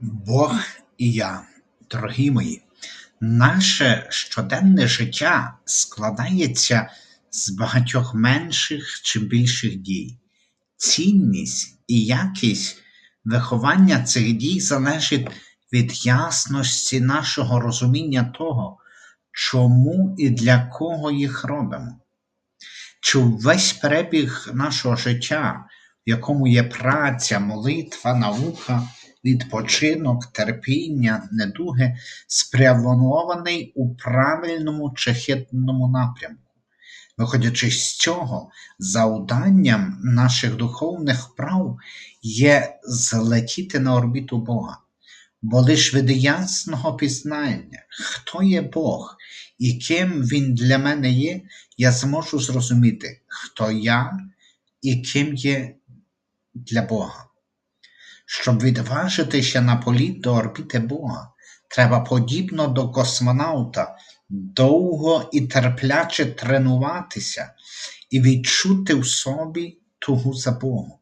Бог і я, дорогі мої, наше щоденне життя складається з багатьох менших чи більших дій. Цінність і якість виховання цих дій залежить від ясності нашого розуміння того, чому і для кого їх робимо. Чи весь перебіг нашого життя, в якому є праця, молитва, наука, відпочинок, терпіння, недуги, спрямований у правильному чи хитному напрямку. Виходячи з цього, завданням наших духовних прав є злетіти на орбіту Бога, бо лиш від ясного пізнання, хто є Бог і ким Він для мене є, я зможу зрозуміти, хто я і ким є для Бога. Щоб відважитися на політ до орбіти Бога, треба подібно до космонавта довго і терпляче тренуватися і відчути в собі тугу за Богом.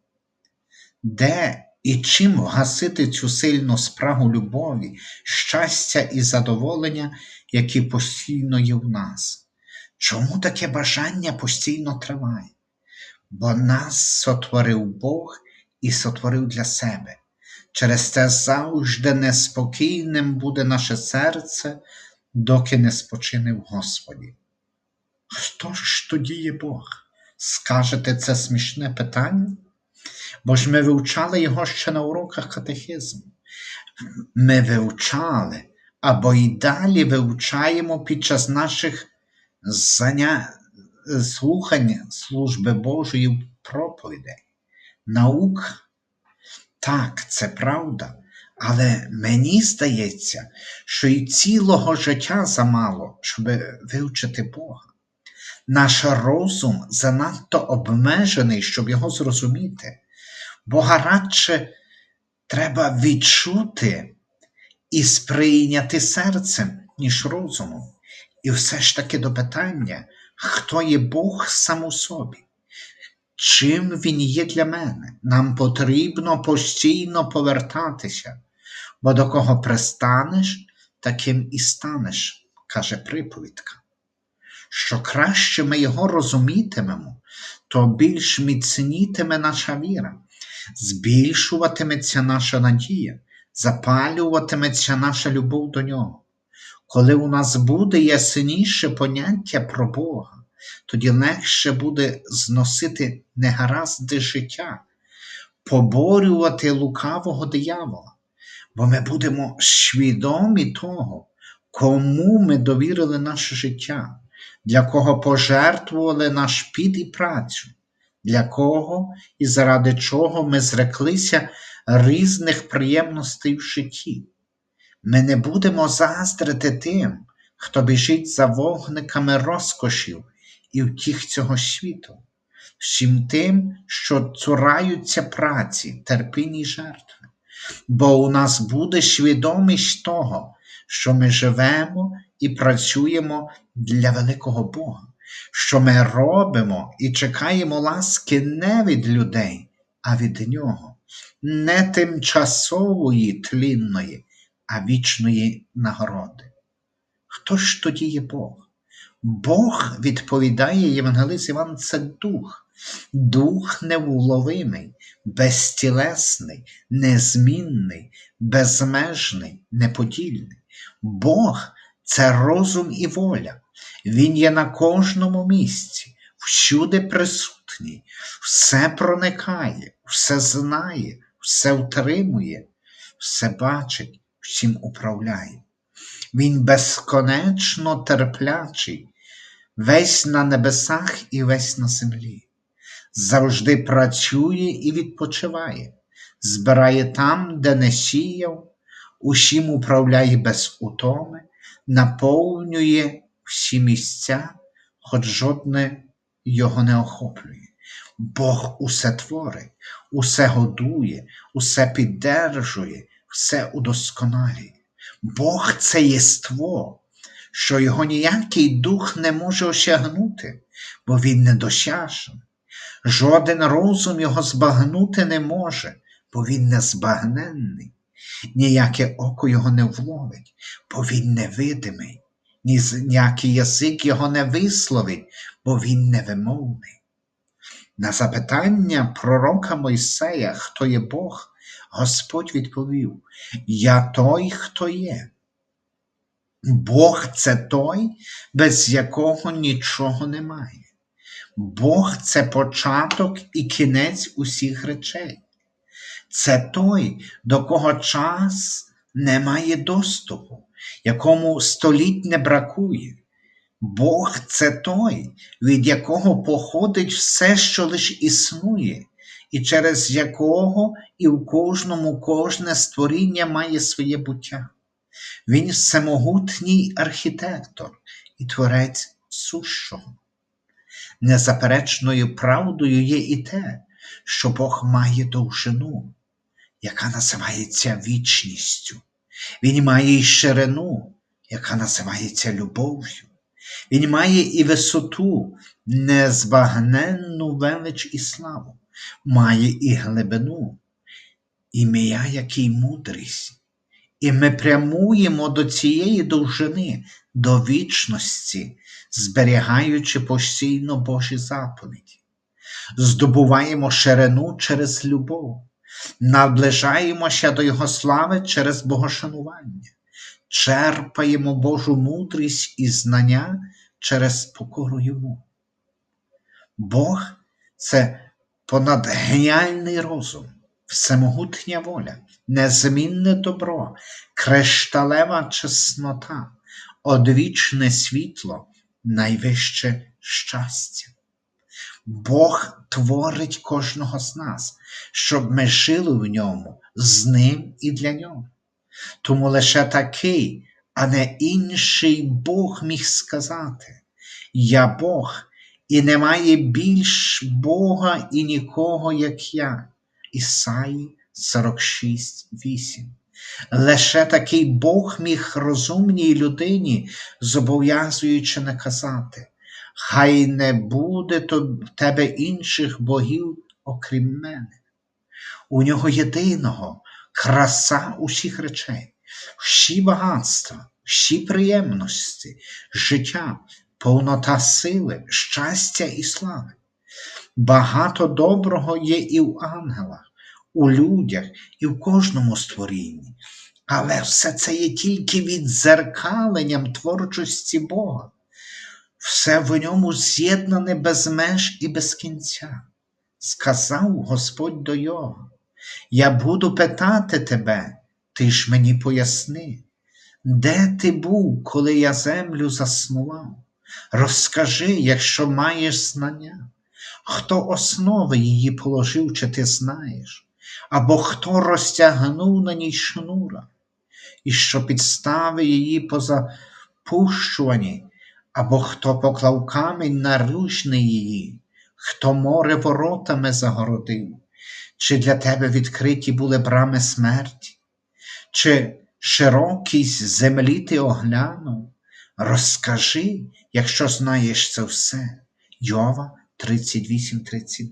Де і чим вгасити цю сильну спрагу любові, щастя і задоволення, які постійно є в нас? Чому таке бажання постійно триває? Бо нас сотворив Бог і сотворив для себе. Через те завжди неспокійним буде наше серце, доки не спочине в Господі. Хто ж тоді є Бог? Скажете це смішне питання? Бо ж ми вивчали його ще на уроках катехизму. Ми вивчали або й далі вивчаємо під час наших заня... слухань служби Божої проповідей. Наука так, це правда, але мені здається, що й цілого життя замало, щоб вивчити Бога. Наш розум занадто обмежений, щоб його зрозуміти. Бога радше треба відчути і сприйняти серцем, ніж розумом. І все ж таки до питання, хто є Бог сам у собі чим він є для мене. Нам потрібно постійно повертатися, бо до кого пристанеш, таким і станеш, каже приповідка. Що краще ми його розумітимемо, то більш міцнітиме наша віра, збільшуватиметься наша надія, запалюватиметься наша любов до нього. Коли у нас буде ясніше поняття про Бога, тоді легше буде зносити негаразди життя, поборювати лукавого диявола, бо ми будемо свідомі того, кому ми довірили наше життя, для кого пожертвували наш під і працю, для кого і заради чого ми зреклися різних приємностей в житті. Ми не будемо заздрити тим, хто біжить за вогниками розкошів і втіх цього світу, всім тим, що цураються праці, терпінні жертви, бо у нас буде свідомість того, що ми живемо і працюємо для великого Бога, що ми робимо і чекаємо ласки не від людей, а від Нього, не тимчасової тлінної, а вічної нагороди. Хто ж тоді є Бог? Бог відповідає Євангелист Іван, це дух, дух невловимий, безтілесний, незмінний, безмежний, неподільний. Бог це розум і воля. Він є на кожному місці, всюди присутній, все проникає, все знає, все втримує, все бачить, всім управляє. Він безконечно терплячий, весь на небесах і весь на землі, завжди працює і відпочиває, збирає там, де не сіяв, усім управляє без утоми, наповнює всі місця, хоч жодне його не охоплює. Бог усе творить, усе годує, усе піддержує, все удосконалює. Бог це єство, що його ніякий дух не може осягнути, бо він недосяжний. Жоден розум його збагнути не може, бо він незбагненний. ніяке око його не вловить, бо він невидимий, ні ніякий язик його не висловить, бо він невимовний. На запитання пророка Мойсея, хто є Бог, Господь відповів: Я той, хто є. Бог це той, без якого нічого немає. Бог це початок і кінець усіх речей. Це той, до кого час не має доступу, якому століть не бракує. Бог це той, від якого походить все, що лиш існує, і через якого і в кожному кожне створіння має своє буття. Він всемогутній архітектор і творець сущого. Незаперечною правдою є і те, що Бог має довжину, яка називається вічністю. Він має і ширину, яка називається любов'ю. Він має і висоту, незбагненну велич і славу, має і глибину, ім'я, який мудрість. І ми прямуємо до цієї довжини, до вічності, зберігаючи постійно Божі заповіді. Здобуваємо ширину через любов, наближаємося до Його слави через богошанування, черпаємо Божу мудрість і знання через покору Йому. Бог це понадгеніальний розум, всемогутня воля, незмінне добро, кришталева чеснота, одвічне світло, найвище щастя. Бог творить кожного з нас, щоб ми жили в ньому, з ним і для нього. Тому лише такий, а не інший Бог міг сказати: Я Бог, і немає більш Бога і нікого, як я. Ісаї 46.8. Лише такий Бог міг розумній людині, зобов'язуючи наказати, хай не буде в тебе інших богів, окрім мене. У нього єдиного краса усіх речей, всі багатства, всі приємності, життя, повнота сили, щастя і слави. Багато доброго є і в ангелах, у людях, і в кожному створінні. Але все це є тільки відзеркаленням творчості Бога. Все в ньому з'єднане без меж і без кінця. Сказав Господь до Його, я буду питати тебе, ти ж мені поясни, де ти був, коли я землю заснував? Розкажи, якщо маєш знання, хто основи її положив, чи ти знаєш, або хто розтягнув на ній шнура, і що підстави її позапущувані, або хто поклав камінь на ружни її, хто море воротами загородив, чи для тебе відкриті були брами смерті, чи широкість землі ти оглянув, розкажи, якщо знаєш це все. Йова 38-39.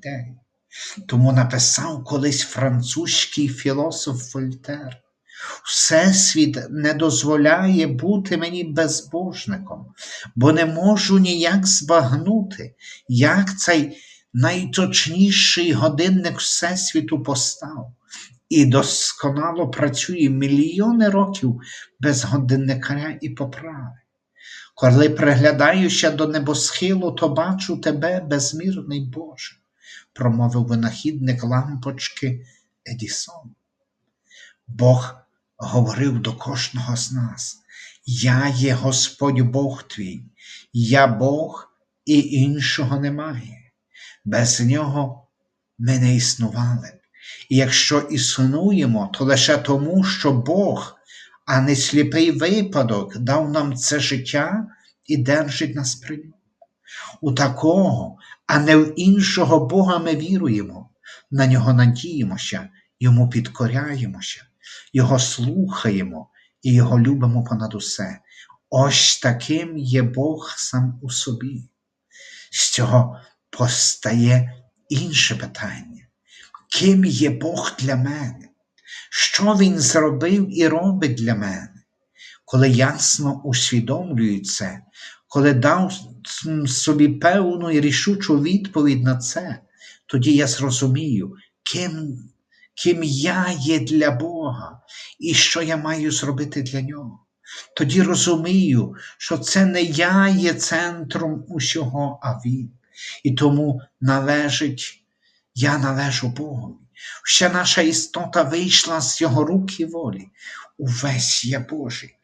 Тому написав колись французький філософ Вольтер. Всесвіт не дозволяє бути мені безбожником, бо не можу ніяк збагнути, як цей найточніший годинник Всесвіту постав і досконало працює мільйони років без годинникаря і поправи. Коли приглядаюся до небосхилу, то бачу тебе, безмірний Боже, промовив винахідник лампочки Едісон. Бог говорив до кожного з нас: Я є Господь Бог твій, я Бог і іншого немає. Без нього ми не існували. І якщо існуємо, то лише тому, що Бог, а не сліпий випадок, дав нам це життя і держить нас при ньому. У такого, а не в іншого Бога ми віруємо, на нього надіємося, йому підкоряємося, його слухаємо і його любимо понад усе. Ось таким є Бог сам у собі. З цього постає інше питання. Ким є Бог для мене? Що Він зробив і робить для мене. Коли ясно усвідомлюю це, коли дав собі певну і рішучу відповідь на це, тоді я зрозумію, ким, ким я є для Бога і що я маю зробити для нього. Тоді розумію, що це не я є центром усього, а Він. І тому належить, я належу Богові. Вся наша істота вийшла з Його рук і волі. Увесь я Божий.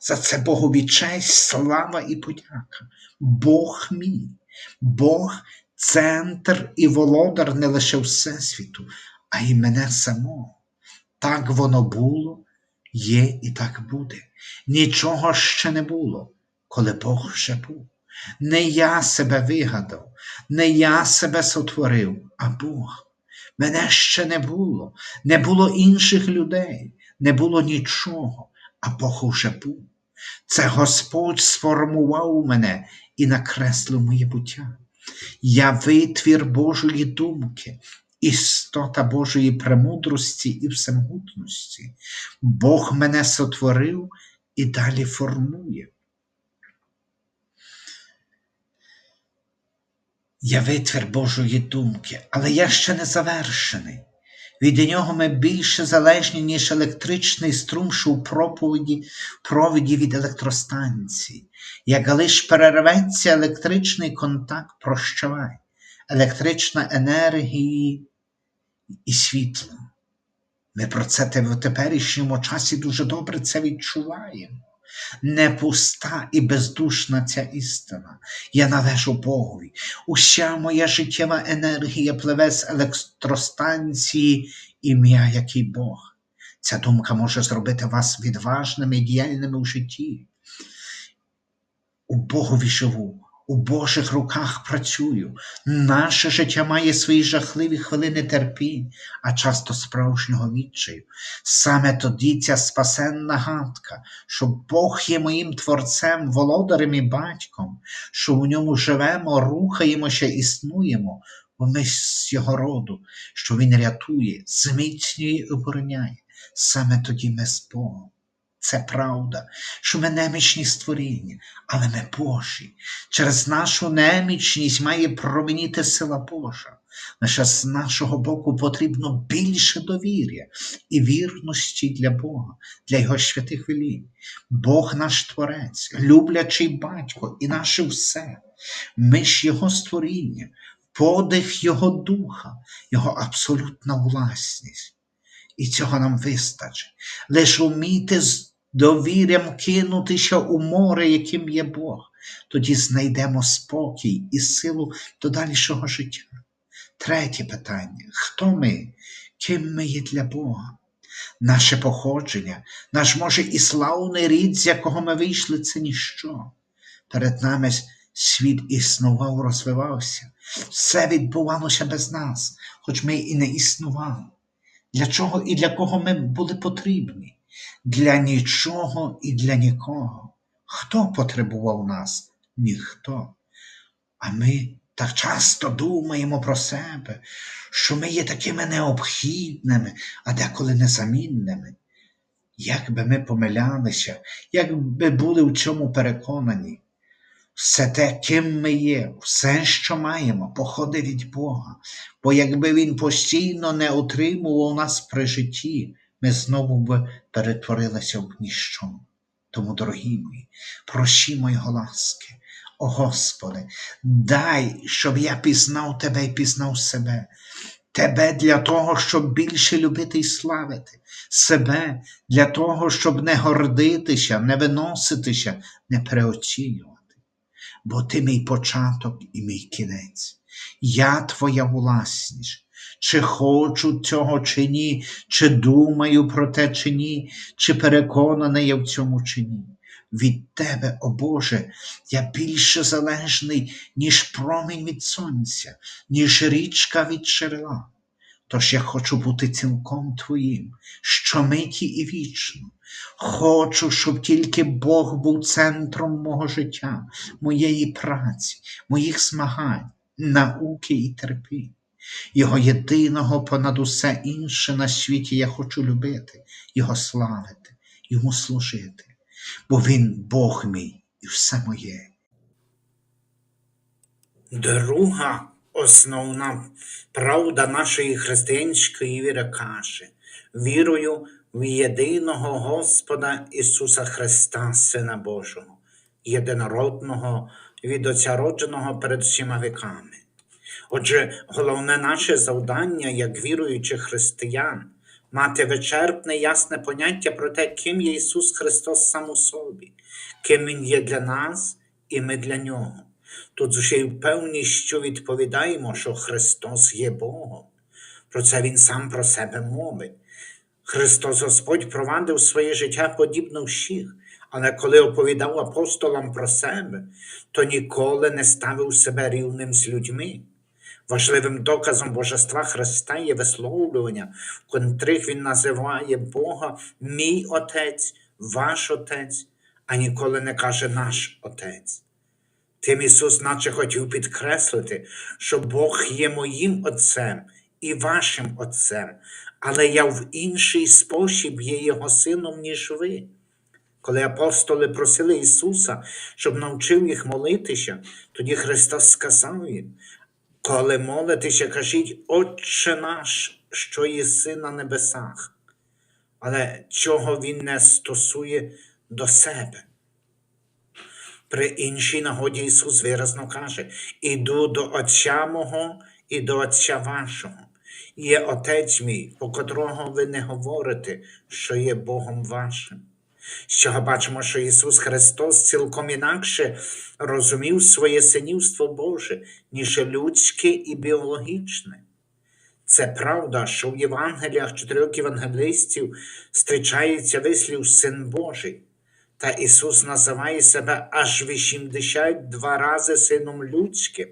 За це Богові честь, слава і подяка. Бог мій, Бог центр і володар не лише Всесвіту, а й мене самого. Так воно було, є і так буде. Нічого ще не було, коли Бог вже був. Не я себе вигадав, не я себе сотворив, а Бог. Мене ще не було, не було інших людей, не було нічого, а Бог уже був. Це Господь сформував мене і накреслив моє буття. Я витвір Божої думки, істота Божої премудрості і всемогутності. Бог мене сотворив і далі формує. Я витвір Божої думки, але я ще не завершений. Від нього ми більше залежні, ніж електричний струм, що у проповіді, провіді від електростанції. Як лиш перерветься електричний контакт, прощавай, електрична енергія і світло. Ми про це в теперішньому часі дуже добре це відчуваємо. Не пуста і бездушна ця істина. Я належу Богові. Уся моя життєва енергія пливе з електростанції ім'я, який Бог. Ця думка може зробити вас відважними і діяльними у житті. У Богові живу, у Божих руках працюю. Наше життя має свої жахливі хвилини терпінь, а часто справжнього відчаю. Саме тоді ця спасенна гадка, що Бог є моїм творцем, володарем і батьком, що в ньому живемо, рухаємося, існуємо, бо ми з його роду, що Він рятує, зміцнює і обороняє. Саме тоді ми з Богом. Це правда, що ми немічні створіння, але ми Божі. Через нашу немічність має променіти сила Божа. Лише з нашого боку потрібно більше довір'я і вірності для Бога, для Його святих велінь. Бог наш Творець, люблячий батько і наше все. Ми ж Його створіння, подих Його духа, Його абсолютна власність. І цього нам вистачить. Лише вмійте з довір'ям кинутися у море, яким є Бог, тоді знайдемо спокій і силу до дальшого життя. Третє питання: хто ми? Ким ми є для Бога? Наше походження, наш, може, і славний рід, з якого ми вийшли, це ніщо. Перед нами світ існував, розвивався, все відбувалося без нас, хоч ми і не існували. Для чого і для кого ми були потрібні? Для нічого і для нікого. Хто потребував нас? Ніхто. А ми так часто думаємо про себе, що ми є такими необхідними, а деколи незамінними. Як би ми помилялися, як би були в цьому переконані, все те, ким ми є, все, що маємо, походить від Бога, бо якби Він постійно не утримував нас при житті, ми знову б перетворилися в ніщо. Тому, дорогі мої, просімо Його ласки, о Господи, дай, щоб я пізнав Тебе і пізнав себе, Тебе для того, щоб більше любити і славити, себе для того, щоб не гордитися, не виноситися, не переоцінювати. Бо ти мій початок і мій кінець. Я твоя власність. Чи хочу цього, чи ні, чи думаю про те, чи ні, чи переконаний я в цьому, чи ні. Від Тебе, о Боже, я більше залежний, ніж промінь від сонця, ніж річка від джерела. Тож я хочу бути цілком Твоїм, щомиті і вічно. Хочу, щоб тільки Бог був центром мого життя, моєї праці, моїх змагань, науки і терпінь. Його єдиного понад усе інше на світі я хочу любити, Його славити, Йому служити, бо Він Бог мій і все моє. Друга основна правда нашої християнської віри каже: вірую в єдиного Господа Ісуса Христа, Сина Божого, єдинородного від Отця родженого перед всіма віками. Отже, головне наше завдання, як віруючих християн, мати вичерпне ясне поняття про те, ким є Ісус Христос сам у собі, ким Він є для нас і ми для Нього. Тут з усією впевністю відповідаємо, що Христос є Богом. Про це Він сам про себе мовить. Христос Господь провадив своє життя подібно всіх, але коли оповідав апостолам про себе, то ніколи не ставив себе рівним з людьми. Важливим доказом божества Христа є висловлювання, в котрих Він називає Бога мій Отець, ваш Отець, а ніколи не каже наш Отець. Тим Ісус наче хотів підкреслити, що Бог є моїм Отцем і вашим Отцем, але я в інший спосіб є Його сином, ніж ви. Коли апостоли просили Ісуса, щоб навчив їх молитися, тоді Христос сказав їм, коли молитеся, кажіть, Отче наш, що єси на небесах, але чого Він не стосує до себе. При іншій нагоді Ісус виразно каже: Іду до Отця мого і до Отця вашого. Є Отець мій, по котрого ви не говорите, що є Богом вашим. Цього бачимо, що Ісус Христос цілком інакше розумів своє синівство Боже, ніж людське і біологічне. Це правда, що в Євангеліях чотирьох євангелистів зустрічається вислів Син Божий. Та Ісус називає себе аж 82 рази сином людським,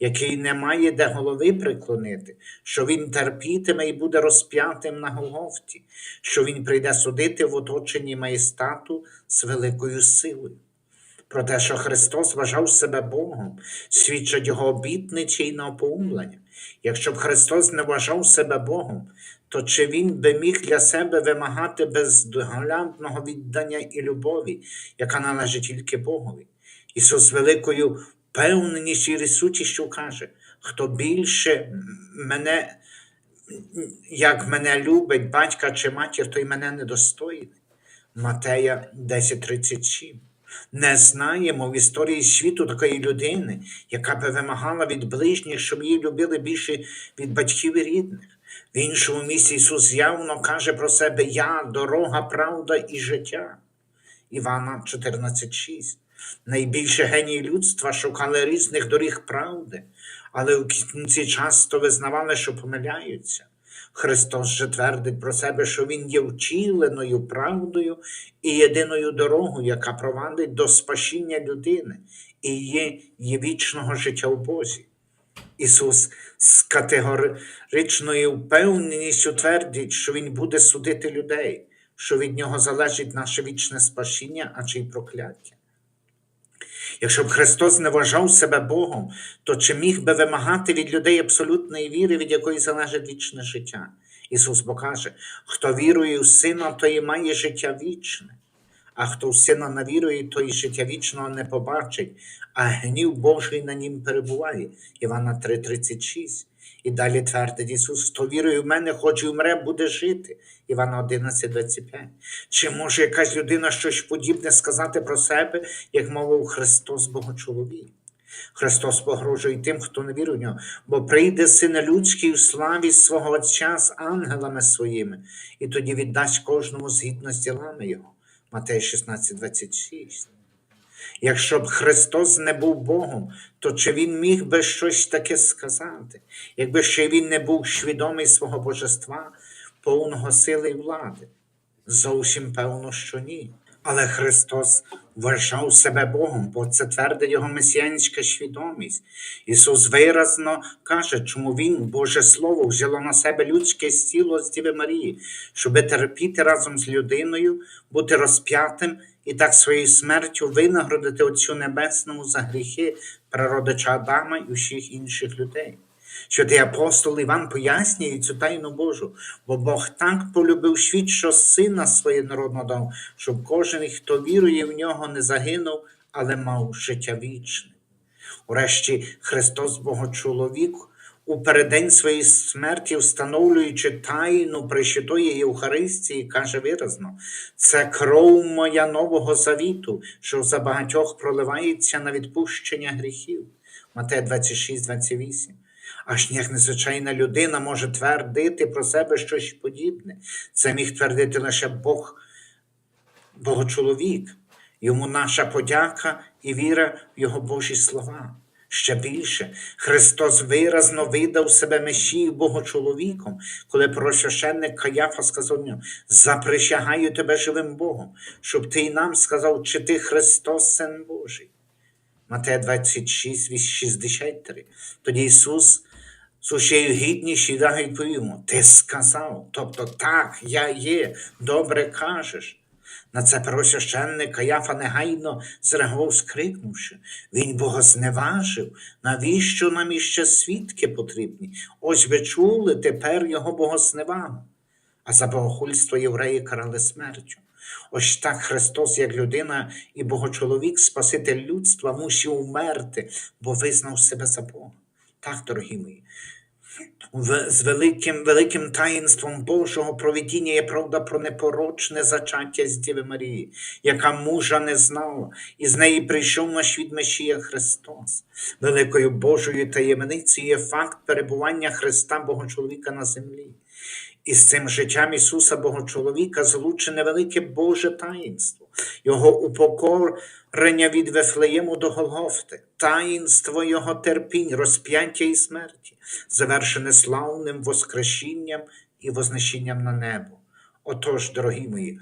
який не має де голови приклонити, що Він терпітиме і буде розп'ятим на Голгофті, що Він прийде судити в оточенні маєстату з великою силою. Про те, що Христос вважав себе Богом, свідчать Його обітниці і напоумлення. Якщо б Христос не вважав себе Богом, то чи Він би міг для себе вимагати бездоглядного віддання і любові, яка належить тільки Богові? Ісус великою впевненістю і рішучістю каже, хто більше мене, як мене любить батька чи матір, той мене недостойний. Матея 10:37. Не знаємо в історії світу такої людини, яка би вимагала від ближніх, щоб її любили більше від батьків і рідних. В іншому місці Ісус явно каже про себе Я дорога, правда і життя. Івана 14:6. Найбільше генії людства шукали різних доріг правди, але в кінці часто визнавали, що помиляються. Христос же твердить про себе, що Він є втіленою правдою і єдиною дорогою, яка провадить до спасіння людини і є, є вічного життя в Бозі. Ісус з категоричною впевненістю твердить, що Він буде судити людей, що від Нього залежить наше вічне спасіння, а чи й прокляття. Якщо б Христос не вважав себе Богом, то чи міг би вимагати від людей абсолютної віри, від якої залежить вічне життя? Ісус покаже, хто вірує в Сина, той і має життя вічне, а хто в Сина не вірує, той життя вічного не побачить, а гнів Божий на нім перебуває. Івана 3,36. І далі твердить Ісус, хто вірує в мене, хоч і вмре, буде жити. Івана 11:25. Чи може якась людина щось подібне сказати про себе, як мовив Христос Богочоловік? Христос погрожує тим, хто не вірує в нього, бо прийде син людський в славі свого Отця з ангелами своїми, і тоді віддасть кожному згідно з ділами Його. Матей 16:26. Якщо б Христос не був Богом, то чи Він міг би щось таке сказати, якби ще Він не був свідомий свого божества, повного сили і влади? Зовсім певно, що ні. Але Христос вважав себе Богом, бо це твердить його месіанська свідомість. Ісус виразно каже, чому Він, Боже Слово, взяло на себе людське тіло з Діви Марії, щоби терпіти разом з людиною, бути розп'ятим і так своєю смертю винагородити Отцю Небесному за гріхи прародича Адама і усіх інших людей. Святий апостол Іван пояснює цю тайну Божу, бо Бог так полюбив світ, що сина своє народно дав, щоб кожен, хто вірує в нього, не загинув, але мав життя вічне. Урешті Христос Богочоловік у переддень своєї смерті, встановлюючи тайну Пресвятої Євхаристії, каже виразно: це кров моя нового завіту, що за багатьох проливається на відпущення гріхів. Матея 26, 28. Аж ніяк незвичайна людина може твердити про себе щось подібне. Це міг твердити лише Бог, Богочоловік. Йому наша подяка і віра в Його Божі слова. Ще більше, Христос виразно видав себе Месію Богочоловіком, коли просвященник Каяфа сказав йому, заприсягаю тебе живим Богом, щоб ти й нам сказав, чи ти Христос, Син Божий. Матея 26, 63. Тоді Ісус з усією гідністю відповів йому, Ти сказав, тобто так, я є, добре кажеш. На це первосвященник Каяфа негайно зреагував, скрикнувши. Він бога зневажив. Навіщо нам іще свідки потрібні? Ось ви чули тепер його богозневагу. А за богохульство євреї карали смертю. Ось так Христос, як людина і богочоловік, Спаситель людства, мусив умерти, бо визнав себе за Бога. Так, дорогі мої, з великим, великим таїнством Божого провидіння є правда про непорочне зачаття з Діви Марії, яка мужа не знала, і з неї прийшов на світ Месія Христос. Великою Божою таємницею є факт перебування Христа Богочоловіка на землі. І з цим життям Ісуса Богочоловіка злучене велике Боже таїнство, Його упокорення від Вифлеєму до Голгофти, таїнство Його терпінь, розп'яття і смерті, завершене славним воскрешінням і вознесінням на небо. Отож, дорогі мої,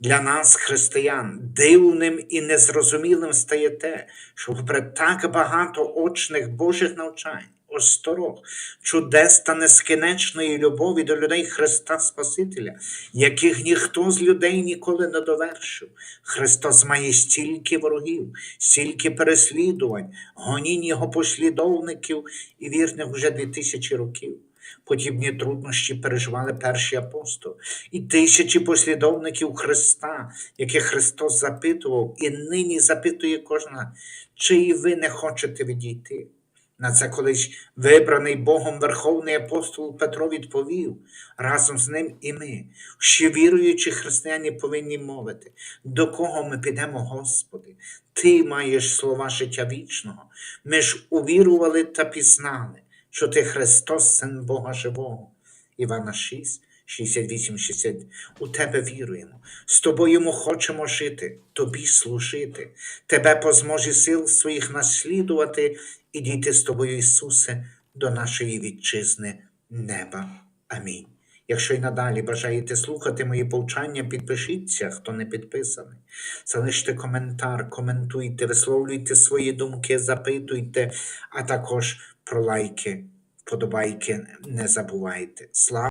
для нас, християн, дивним і незрозумілим стає те, що попри так багато очних Божих навчань, осторог, чудес та нескінченної любові до людей Христа Спасителя, яких ніхто з людей ніколи не довершив. Христос має стільки ворогів, стільки переслідувань, гонінь його послідовників і вірних вже дві тисячі років. Подібні труднощі переживали перші апостоли і тисячі послідовників Христа, яких Христос запитував, і нині запитує кожна, чи і ви не хочете відійти. На це колись вибраний Богом Верховний апостол Петро відповів разом з ним і ми, що віруючі християни повинні мовити, до кого ми підемо, Господи, Ти маєш слова життя вічного. Ми ж увірували та пізнали, що Ти Христос, Син Бога Живого. Івана 6, 68, 60. У Тебе віруємо. З тобою ми хочемо жити, тобі служити, Тебе по зможі сил своїх наслідувати і дійти з тобою, Ісусе, до нашої вітчизни неба. Амінь. Якщо й надалі бажаєте слухати мої повчання, підпишіться, хто не підписаний. Залиште коментар, коментуйте, висловлюйте свої думки, запитуйте, а також про лайки, вподобайки не забувайте. Слава